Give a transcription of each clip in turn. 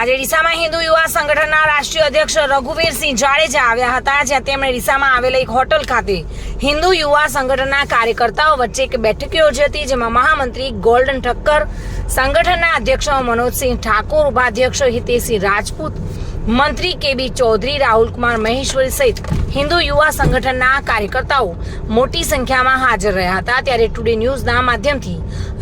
આજે ડીસામાં હિન્દુ યુવા સંગઠનના રાષ્ટ્રીય અધ્યક્ષ રઘુવીરસિંહ જાડેજા આવ્યા હતા, જ્યાં તેમણે ડીસામાં આવેલા એક હોટલ ખાતે હિન્દુ યુવા સંગઠનના કાર્યકર્તાઓ વચ્ચે એક બેઠક યોજી હતી, જેમાં મહામંત્રી ગોલ્ડન ઠક્કર, સંગઠનના અધ્યક્ષ મનોજસિંહ ઠાકોર, ઉપાધ્યક્ષ હિતેશસિંહ રાજપૂત, મંત્રી કેબી ચૌધરી રાહુલકુમાર મહેશ્વરી સહિત હિન્દુ યુવા સંગઠનના કાર્યકર્તાઓ મોટી સંખ્યામાં હાજર રહ્યા હતા. ત્યારે ટુડે ન્યૂઝના માધ્યમથી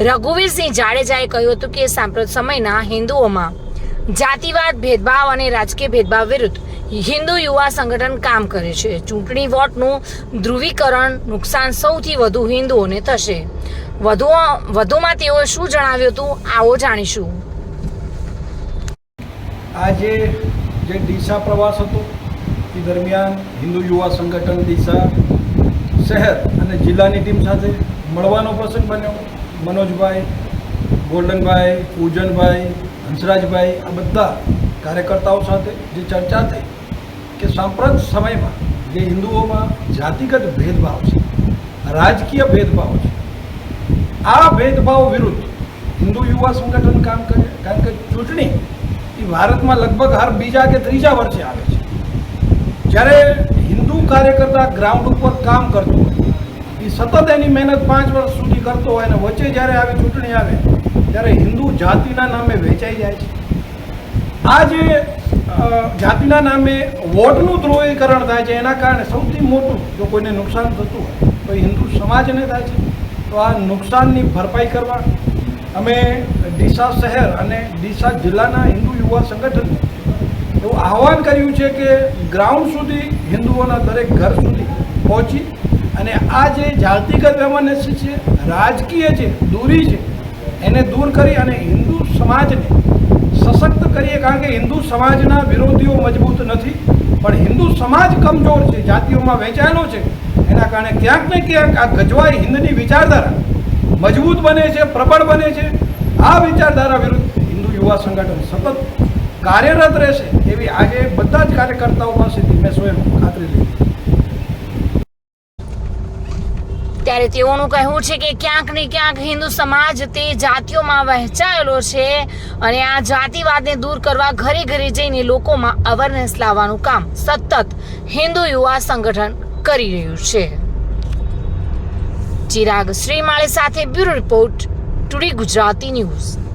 રઘુવીરસિંહ જાડેજાએ કહ્યું હતું કે સાંપ્રત સમયના હિન્દુઓમાં જાતિવાદ, ભેદભાવ અને રાજકીય ભેદભાવ વિરુદ્ધ હિન્દુ યુવા સંગઠન કામ કરે છે. ચૂંટણી વોટનું ધ્રુવીકરણ નુકસાન સૌથી વધુ હિન્દુઓને થશે. વધુ, વધુમાં તેઓએ શું જણાવ્યું હતું, આવો જાણીશું. આજે જે ડીસા પ્રવાસ હતો, એ દરમિયાન હિન્દુ યુવા સંગઠન ડીસા શહેર અને જિલ્લાની ટીમ સાથે મળવાનો પ્રસંગ બન્યો. મનોજભાઈ ગોલ્ડનભાઈ પૂજનભાઈ હંસરાજભાઈ, આ બધા કાર્યકર્તાઓ સાથે જે ચર્ચા થઈ કે સાંપ્રત સમયમાં જે હિન્દુઓમાં જાતિગત ભેદભાવ છે, રાજકીય ભેદભાવ છે, આ ભેદભાવ વિરુદ્ધ હિન્દુ યુવા સંગઠન કામ કરે, કારણ કે ચૂંટણી એ ભારતમાં લગભગ હર બીજા કે ત્રીજા વર્ષે આવે છે. જ્યારે હિન્દુ કાર્યકર્તા ગ્રાઉન્ડ ઉપર કામ કરતો હોય, એ સતત એની મહેનત પાંચ વર્ષ સુધી કરતો હોય અને વચ્ચે જ્યારે આવી ચૂંટણી આવે ત્યારે હિન્દુ જાતિના નામે વેચાઈ જાય છે. આ જે જાતિના નામે વોટનું ધ્રુવીકરણ થાય છે, એના કારણે સૌથી મોટું જો કોઈને નુકસાન થતું હોય, તો હિન્દુ સમાજને થાય છે. તો આ નુકસાનની ભરપાઈ કરવા અમે ડીસા શહેર અને ડીસા જિલ્લાના હિન્દુ યુવા સંગઠન એવું આહવાન કર્યું છે કે ગ્રાઉન્ડ સુધી હિન્દુઓના દરેક ઘર સુધી પહોંચી અને આ જે જાતિગત વ્યવનસ્ય છે રાજકીય છે, દૂરી છે એને દૂર કરી અને હિન્દુ સમાજને સશક્ત કરીએ કારણ કે હિન્દુ સમાજના વિરોધીઓ મજબૂત નથી, પણ હિન્દુ સમાજ કમજોર છે, જાતિઓમાં વહેંચાયેલો છે. એના કારણે ક્યાંક ને ક્યાંક આ ગજવાઈ હિન્દની વિચારધારા મજબૂત બને છે, પ્રબળ બને છે. આ વિચારધારા વિરુદ્ધ હિન્દુ યુવા સંગઠન સતત કાર્યરત રહેશે, એવી આજે બધા જ કાર્યકર્તાઓ પાસેથી મેં સ્વયં ખાતરી લીધી ત્યારે તેઓનું કહેવું છે કે ક્યાંક ને ક્યાંક હિન્દુ સમાજ તે જાતિઓમાં વહેંચાયેલો છે અને આ જાતિવાદને દૂર કરવા ઘરે ઘરે જઈને લોકોમાં અવેરનેસ લાવવાનું કામ સતત હિન્દુ યુવા સંગઠન કરી રહ્યું છે. ચિરાગ શ્રીમાળી સાથે bureau report, today Gujarati news.